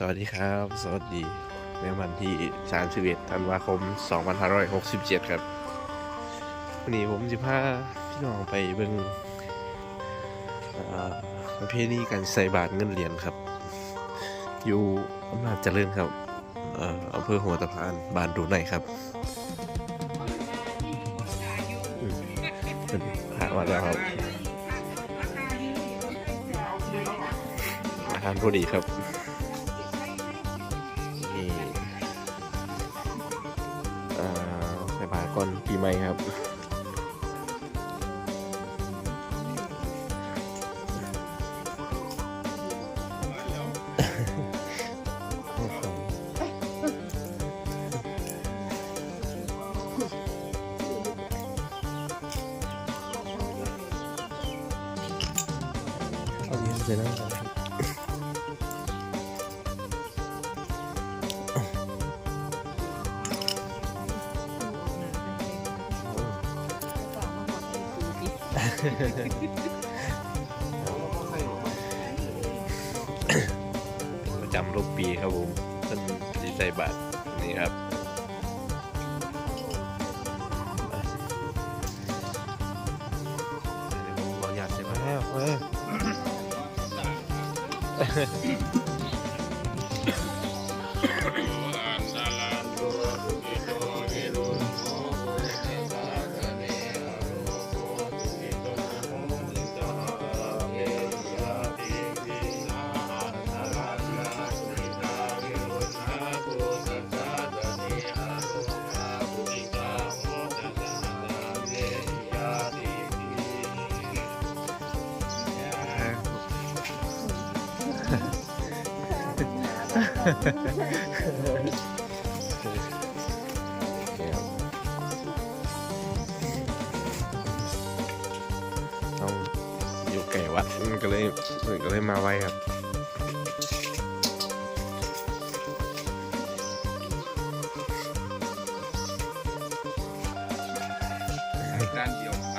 สวัสดีครับ สวัสดีในวันที่ 31 ธันวาคม 2567 ครับวันนี้ผมจะพาพี่น้องไปเบิ่งเอ่อประเพณีการใส่บาตรเงินเหรียญครับ อยู่อำนาจเจริญครับเอ่ออำเภอหัวตะพานบ้านดูไหนครับอืมเป็นพามาแล้วครับอาหารพอดีครับ ปีใหม่ครับ เอาเย็นไปนั่งก่อนครับ ประจำทุกปีครับผมท่านดีใจบัตรนี่ครับเดี๋ยวผมขออยากจะมาแล้ว เออต้องอยู่ไก่วัดมันก็เลยมันก็เลยมาไวครับด้านเดียวไป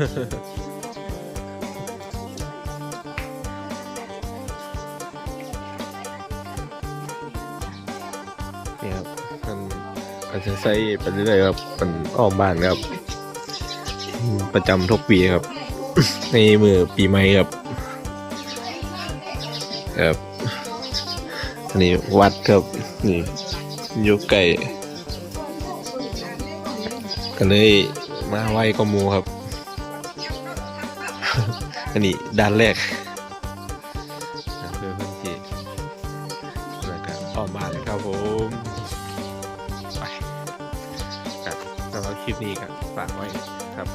นี่ครับมันก็จะใส่ไปเรื่อยๆครับมันอ้อมบ้านครับ ประจำทุกปีครับ ในมือปีใหม่ครับครับอันนี้วัดครับนี่อยู่ไก่ก็เลยมาไหวก็มูครับ อันนี้ด้านแรกเพื่อเพื่อนที่แล้วก็ออกมาเลยครับผมไปครับสำหรับคลิปนี้ก็ฝากไว้ครับ